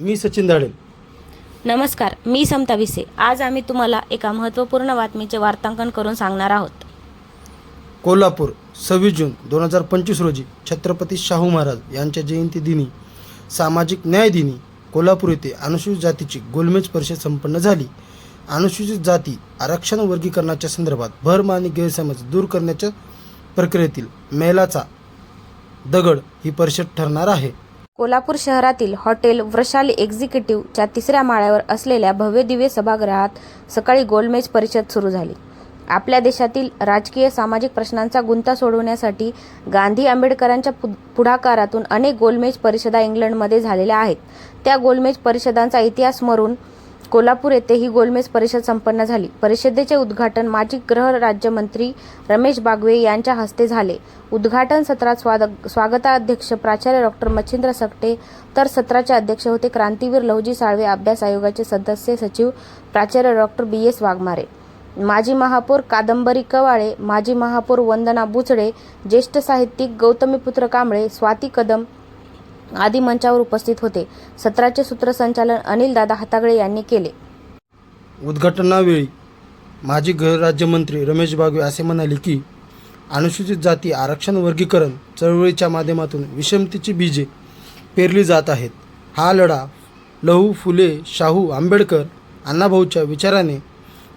मी सचिन धाडे नमस्कार मी समता विसे. आज आम्ही तुम्हाला एका महत्त्वपूर्ण बातमीचे वार्तांकन करून सांगणार आहोत. कोल्हापूर सव्वीस जून दोन हजार पंचवीस रोजी छत्रपती शाहू महाराज यांच्या जयंती दिनी सामाजिक न्याय दिनी कोल्हापूर येथे अनुसूचित जातीची गोलमेज परिषद संपन्न झाली. अनुसूचित जाती आरक्षण वर्गीकरणाच्या संदर्भात भरम आणि गैरसमज दूर करण्याच्या प्रक्रियेतील मैलाचा दगड ही परिषद ठरणार आहे. कोल्हापूर शहरातील हॉटेल वृषाली एक्झिक्युटिव्हच्या तिसऱ्या माळ्यावर असलेल्या भव्य दिव्य सभागृहात सकाळी गोलमेज परिषद सुरू झाली. आपल्या देशातील राजकीय सामाजिक प्रश्नांचा गुंता सोडवण्यासाठी गांधी आंबेडकरांच्या पु पुढाकारातून अनेक गोलमेज परिषदा इंग्लंडमध्ये झालेल्या आहेत. त्या गोलमेज परिषदांचा इतिहास मरून कोल्हापूर येथे ही गोलमेज परिषद संपन्न झाली. परिषदेचे उद्घाटन माजी गृह राज्यमंत्री रमेश बागवे यांच्या हस्ते झाले. उद्घाटन सत्रात स्वाद स्वागताध्यक्ष प्राचार्य डॉक्टर मच्छिंद्र सकटे तर सत्राचे अध्यक्ष होते क्रांतीवीर लहुजी साळवे अभ्यास आयोगाचे सदस्य सचिव प्राचार्य डॉक्टर बी एस वाघमारे. माजी महापौर कादंबरी कवाळे माजी महापौर वंदना बुचडे ज्येष्ठ साहित्यिक गौतमीपुत्र कांबळे स्वाती कदम आदी मंचावर उपस्थित होते. सत्राचे सूत्रसंचालन अनिल दादा हातागळे यांनी केले. उद्घाटनावेळी माजी गृहराज्यमंत्री रमेश बागवे असे म्हणाले की अनुसूचित जाती आरक्षण वर्गीकरण चळवळीच्या माध्यमातून विषमतेची बीजे पेरली जात आहेत. हा लढा लहू फुले शाहू आंबेडकर अण्णाभाऊच्या विचाराने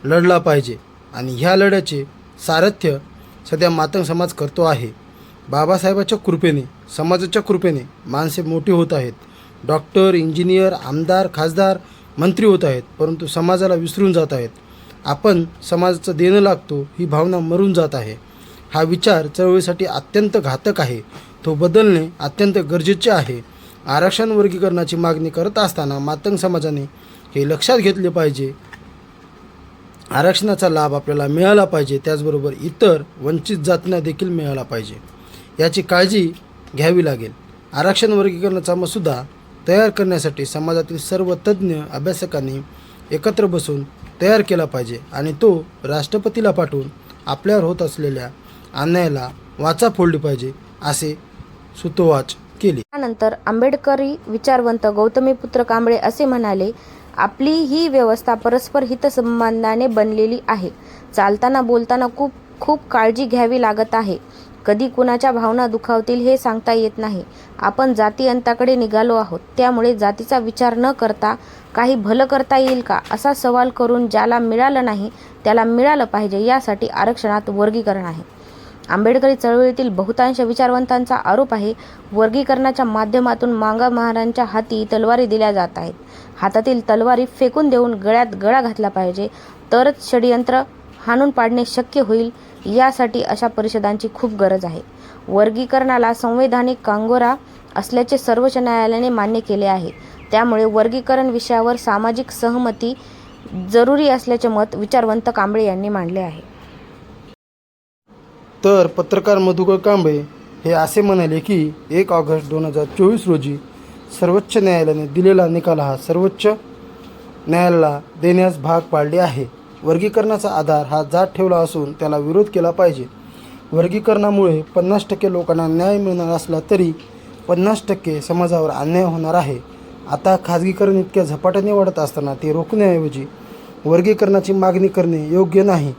लढला पाहिजे आणि ह्या लढ्याचे सारथ्य सध्या मातंग समाज करतो आहे. बाबासाहेबाच्या कृपेने समाजाच्या कृपेने माणसे मोठी होत आहेत. डॉक्टर इंजिनियर आमदार खासदार मंत्री होत आहेत परंतु समाजाला विसरून जात आहेत. आपण समाजाचं देणं लागतो ही भावना मरून जात आहे. हा विचार चळवळीसाठी अत्यंत घातक आहे. तो बदलणे अत्यंत गरजेचे आहे. आरक्षण वर्गीकरणाची मागणी करत असताना मातंग समाजाने हे लक्षात घेतले पाहिजे. आरक्षणाचा लाभ आपल्याला मिळाला पाहिजे त्याचबरोबर इतर वंचित जातींना देखील मिळाला पाहिजे. याची काळजी घ्यावी लागेल. आरक्षण वर्गीकरणाचा मसुदा तयार करण्यासाठी समाजातील सर्व तज्ज्ञ अभ्यासकांनी एकत्र बसून तयार केला पाहिजे आणि तो राष्ट्रपतीला पाठवून आपल्यावर होत असलेल्या अन्यायाला वाचा फोडली पाहिजे असे सुतोवाच केले. त्यानंतर आंबेडकरी विचारवंत गौतमीपुत्र कांबळे असे म्हणाले आपली ही व्यवस्था परस्पर हितसंबंधाने बनलेली आहे. चालताना बोलताना खूप खूप काळजी घ्यावी लागत आहे. कधी कुणाच्या भावना दुखावतील हे सांगता येत नाही. आपण जाती अंताकडे निघालो आहोत. त्यामुळे जातीचा विचार न करता काही भलं करता येईल का? असा सवाल करून ज्याला मिळालं नाही त्याला मिळालं पाहिजे यासाठी आरक्षणात वर्गीकरण आहे. आंबेडकरी चळवळीतील बहुतांश विचारवंतांचा आरोप आहे वर्गीकरणाच्या माध्यमातून मांगा महाराजांच्या हाती तलवारी दिल्या जात आहेत. हातातील तलवारी फेकून देऊन गळ्यात गळा घातला पाहिजे. तरच षडयंत्र हाणून पाडणे शक्य होईल यासाठी अशा परिषदांची खूप गरज आहे. वर्गीकरणाला संवैधानिक कांगोरा असल्याचे सर्वोच्च न्यायालयाने मान्य केले आहे. त्यामुळे वर्गीकरण विषयावर सामाजिक सहमती जरुरी असल्याचे मत विचारवंत कांबळे यांनी मांडले आहे. तर पत्रकार मधुकर कांबळे हे असे म्हणाले की एक ऑगस्ट दोन हजार चोवीस रोजी सर्वोच्च न्यायालयाने दिलेला निकाल हा सर्वोच्च न्यायालयाला देण्यास भाग पाडले आहे. वर्गीकरणाचा आधार हा जात ठेवला असून त्याला विरोध केला पाहिजे. वर्गीकरणामुळे पन्नास टक्के लोकांना न्याय मिळणार असला तरी पन्नास टक्के समाजावर अन्याय होणार आहे. आता खाजगीकरण इतक्या झपाट्याने वाढत असताना ते रोखण्याऐवजी वर्गीकरणाची मागणी करणे योग्य नाही.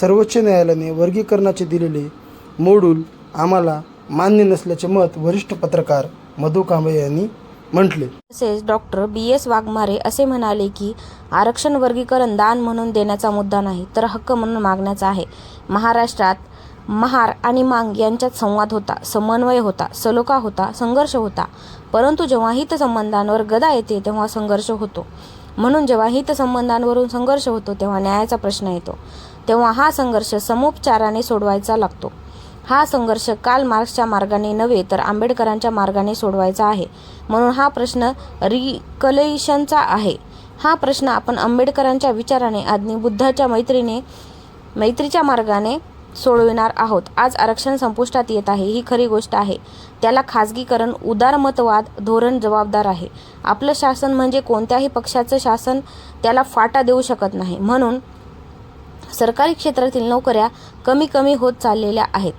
सर्वोच्च न्यायालयाने वर्गीकरणाचे दिलेले मोडूल आम्हाला मान्य नसल्याचे मत वरिष्ठ पत्रकार मधु कांबळे यांनी म्हटले. तसेच डॉक्टर बी. एस. वाघमारे असे म्हणाले की आरक्षण वर्गीकरण दान म्हणून देण्याचा मुद्दा नाही तर हक्क म्हणून मागण्याचा आहे. महाराष्ट्रात महार आणि मांग यांच्यात संवाद होता समन्वय होता सलोखा होता संघर्ष होता. परंतु जेव्हा हितसंबंधांवर गदा येते तेव्हा संघर्ष होतो. म्हणून जेव्हा हितसंबंधांवरून संघर्ष होतो तेव्हा न्यायाचा प्रश्न येतो. तेव्हा हा संघर्ष समोपचाराने सोडवायचा लागतो. हा संघर्ष काल मार्क्सच्या मार्गाने नव्हे तर आंबेडकरांच्या मार्गाने सोडवायचा आहे. म्हणून हा प्रश्न रिकलेशनचा आहे. हा प्रश्न आपण आंबेडकरांच्या विचाराने आणि बुद्धाच्या मैत्रीने मैत्रीच्या मार्गाने सोडविणार आहोत. आज आरक्षण संपुष्टात येत आहे ही खरी गोष्ट आहे. त्याला खाजगीकरण उदारमतवाद धोरण जबाबदार आहे. आपलं शासन म्हणजे कोणत्याही पक्षाचं शासन त्याला फाटा देऊ शकत नाही. म्हणून सरकारी क्षेत्रातील नोकऱ्या कमी कमी होत चाललेल्या आहेत.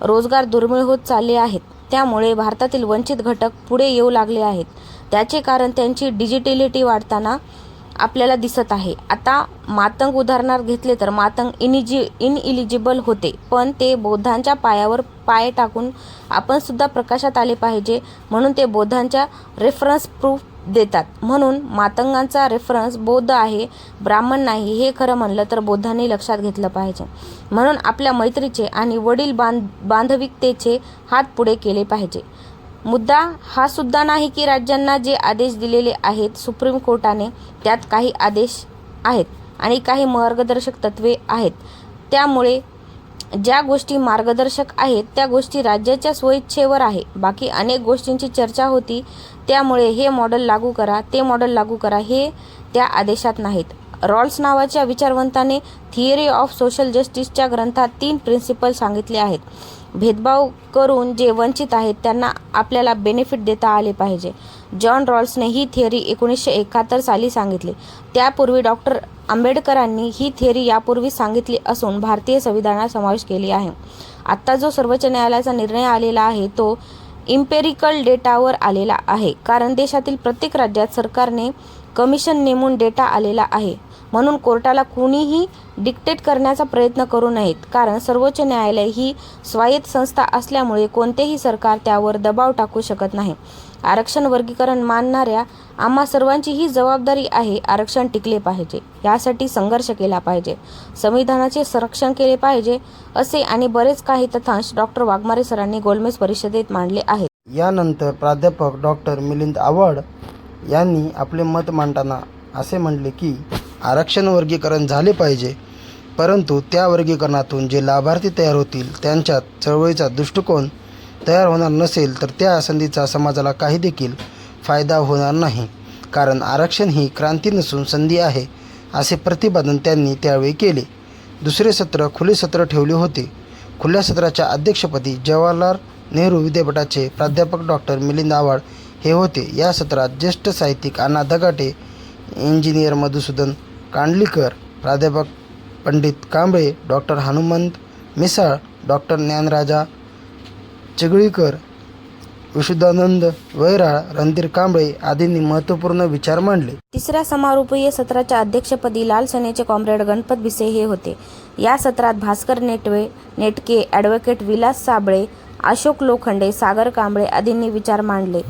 रोजगार दुर्मिळ होत चालले आहेत. त्यामुळे भारतातील वंचित घटक पुढे येऊ लागले आहेत. त्याचे कारण त्यांची डिजिटॅलिटी वाढताना आपल्याला दिसत आहे. आता मातंग उदाहरणार्थ घेतले तर मातंग इनिजि इनइलिजिबल होते. पण ते बौद्धांच्या पायावर पाय टाकून आपण सुद्धा प्रकाशात आले पाहिजे. म्हणून ते बौद्धांच्या रेफरन्स प्रूफ देतात. म्हणून मातंगांचा रेफरन्स बौद्ध आहे ब्राह्मण नाही हे खरं म्हणलं तर बौद्धांनी लक्षात घेतलं पाहिजे. म्हणून आपल्या मैत्रीचे आणि वडील बांध बांधविकतेचे हात पुढे केले पाहिजे. मुद्दा हा सुद्धा नाही की राज्यांना जे आदेश दिलेले आहेत सुप्रीम कोर्टाने त्यात काही आदेश आहेत आणि काही मार्गदर्शक तत्वे आहेत. त्यामुळे ज्या गोष्टी मार्गदर्शक आहेत त्या गोष्टी राज्याच्या स्वइच्छेवर आहे. बाकी अनेक गोष्टींची चर्चा होती त्यामुळे हे मॉडेल लागू करा ते मॉडेल लागू करा हे त्या आदेशात नाहीत. रॉल्स नावाच्या विचारवंताने थिअरी ऑफ सोशल जस्टिसच्या ग्रंथात तीन प्रिन्सिपल सांगितले आहेत. भेदभाव करून जे वंचित आहेत त्यांना आपल्याला बेनिफिट देता आले पाहिजे. जॉन रॉल्सने ही थिअरी एकोणीसशे एकाहत्तर साली सांगितली. त्यापूर्वी डॉक्टर आंबेडकरांनी ही थिअरी यापूर्वी सांगितली असून भारतीय संविधानात समावेश केली आहे. आत्ता जो सर्वोच्च न्यायालयाचा निर्णय आलेला आहे तो इम्पेरिकल डेटावर आलेला आहे कारण देशातील प्रत्येक राज्यात सरकारने कमिशन नेमून डेटा आलेला आहे. म्हणून कोर्टाला कुणीही डिक्टेट करण्याचा प्रयत्न करू नयेत कारण सर्वोच्च न्यायालय ही स्वायत्त संस्था असल्यामुळे कोणतेही सरकार त्यावर दबाव टाकू शकत नाही. आरक्षण वर्गीकरण मानणाऱ्या आम्हा सर्वांची ही जबाबदारी आहे आरक्षण टिकले पाहिजे. यासाठी संघर्ष केला पाहिजे. संविधानाचे संरक्षण केले पाहिजे असे आणि बरेच काही तथांश डॉक्टर वाघमारे सरांनी गोलमेज परिषदेत मांडले आहेत. यानंतर प्राध्यापक डॉक्टर मिलिंद आव्हाड यांनी आपले मत मांडताना असे म्हणले की आरक्षण वर्गीकरण झाले पाहिजे परंतु त्या वर्गीकरणातून जे लाभार्थी तयार होतील त्यांच्यात चळवळीचा दृष्टिकोन तयार होणार नसेल तर त्या संधीचा समाजाला काही देखील फायदा होणार नाही. कारण आरक्षण ही क्रांती नसून संधी आहे असे प्रतिपादन त्यांनी त्यावेळी केले. दुसरे सत्र खुले सत्र ठेवले होते. खुल्या सत्राच्या अध्यक्षपदी जवाहरलाल नेहरू विद्यापीठाचे प्राध्यापक डॉक्टर मिलिंद आव्हाड हे होते. या सत्रात ज्येष्ठ साहित्यिक अण्णा दगाटे इंजिनियर मधुसूदन कांडलीकर प्राध्यापक पंडित कांबळे डॉक्टर हनुमंत मिसाळ डॉक्टर ज्ञानराजा चिगळीकर विशुद्धानंद वैराळ रणधीर कांबळे आदींनी महत्त्वपूर्ण विचार मांडले. तिसऱ्या समारोपीय सत्राच्या अध्यक्षपदी लाल सेनेचे कॉम्रेड गणपत भिसे हे होते. या सत्रात भास्कर नेटवे नेटके ॲडव्होकेट विलास साबळे अशोक लोखंडे सागर कांबळे आदींनी विचार मांडले.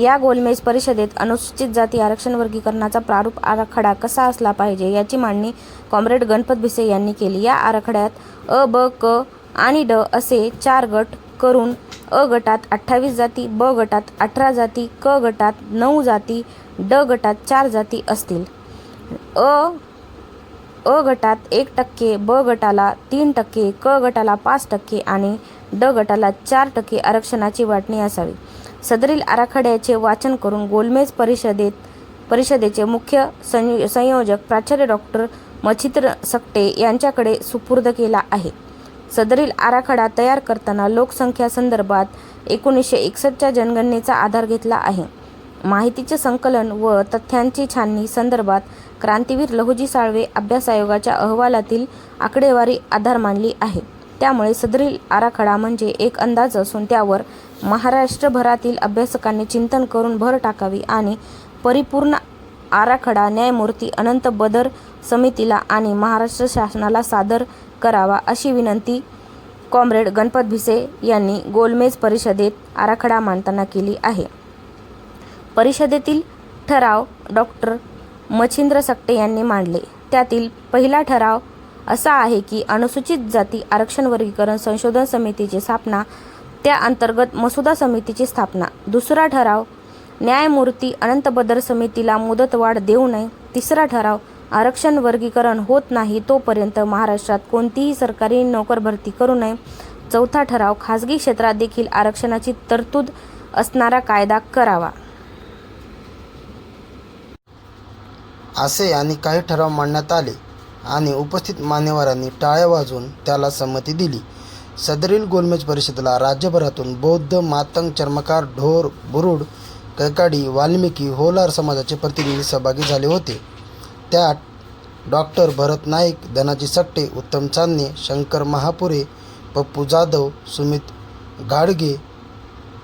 या गोलमेज परिषदेत अनुसूचित जाती आरक्षण वर्गीकरणाचा प्रारूप आराखडा कसा असला पाहिजे याची मांडणी कॉम्रेड गणपत भिसे यांनी केली. या आराखड्यात अ ब क आणि ड असे चार गट करून अ गटात अठ्ठावीस जाती ब गटात अठरा जाती क गटात नऊ जाती ड गटात चार जाती असतील. अ अ गटात एक टक्के ब गटाला तीन टक्के क गटाला पाच टक्के आणि ड गटाला चार टक्के आरक्षणाची वाटणी असावी. सदरील आराखड्याचे वाचन करून गोलमेज परिषदेत परिषदेचे मुख्य संयोजक प्राचार्य डॉक्टर मच्छित्र सकटे यांच्याकडे सुपूर्द केला आहे. सदरील आराखडा तयार करताना लोकसंख्या संदर्भात एकोणीसशे एकसष्टच्या जनगणनेचा आधार घेतला आहे. माहितीचे संकलन व तथ्यांची छाननी संदर्भात क्रांतीवीर लहुजी साळवे अभ्यास आयोगाच्या अहवालातील आकडेवारी आधार मानली आहे. त्यामुळे सदरील आराखडा म्हणजे एक अंदाज असून त्यावर महाराष्ट्रभरातील अभ्यासकांनी चिंतन करून भर टाकावी आणि परिपूर्ण आराखडा न्यायमूर्ती अनंत बदर समितीला आणि महाराष्ट्र शासनाला सादर करावा अशी विनंती कॉम्रेड गणपत भिसे यांनी गोलमेज परिषदेत आराखडा मांडताना केली आहे. परिषदेतील ठराव डॉक्टर मच्छिंद्र सकटे यांनी मांडले. त्यातील पहिला ठराव असा आहे की अनुसूचित जाती आरक्षण वर्गीकरण संशोधन समितीची स्थापना त्या अंतर्गत मसुदा समितीची स्थापना. दुसरा ठराव न्यायमूर्ती अनंत बदर समितीला मुदतवाढ देऊ नये. तिसरा ठराव आरक्षण वर्गीकरण होत नाही तोपर्यंत महाराष्ट्रात कोणतीही सरकारी नोकर भरती करू नये. चौथा ठराव खाजगी क्षेत्रात देखील आरक्षणाची तरतूद असणारा कायदा करावा. असे आणि काही ठराव मांडण्यात आले आणि उपस्थित मान्यवरांनी टाळ्या वाजवून त्याला संमती दिली. सदरील गोलमेज परिषदेला राज्यभरातून बौद्ध मातंग चर्मकार ढोर बुरुड कैकाडी वाल्मिकी होलार समाजाचे प्रतिनिधी सहभागी झाले होते. त्यात डॉक्टर भरत नाईक धनाजी सट्टे उत्तम चांदणे शंकर महापुरे पप्पू जाधव सुमित गाडगे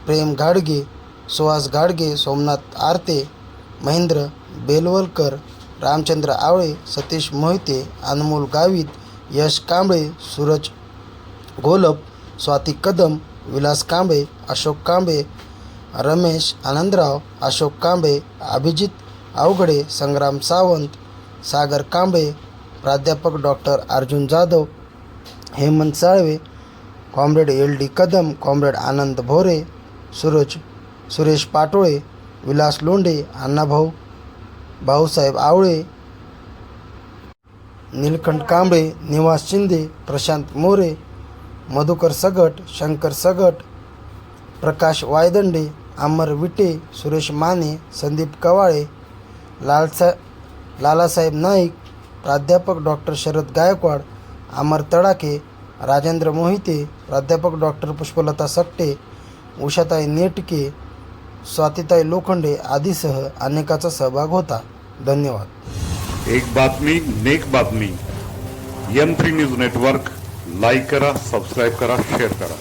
प्रेम गाडगे सुहास गाडगे सोमनाथ आरते महेंद्र बेलवलकर रामचंद्र आवळे सतीश मोहिते अनमोल गावित यश कांबळे सूरज घोलप स्वाती कदम विलास कांबळे अशोक कांबळे रमेश आनंदराव अशोक कांबळे अभिजित अवघडे संग्राम सावंत सागर कांबळे प्राध्यापक doctor Arjun Jadhav Hemant Salve comrade L D Kadam comrade Anand Bhore Suraj Suresh Patole Vilas Londhe Annabhau Bhausaheb Awale Neelkanth Kamble Niwas Shinde Prashant More Madhukar सगट शंकर सगट प्रकाश वायदंडे अमर विटे सुरेश माने संदीप कवाळे लालसा लालासाहेब नाईक प्राध्यापक डॉक्टर शरद गायकवाड अमर तडाके राजेंद्र मोहिते प्राध्यापक डॉक्टर पुष्पलता सकटे उषाताई नेटके स्वातीताई लोखंडे आदीसह अनेकाचा सहभाग होता. धन्यवाद. एक बातमी नेक बातमी. M three news network like करा सबस्क्राईब करा शेअर करा.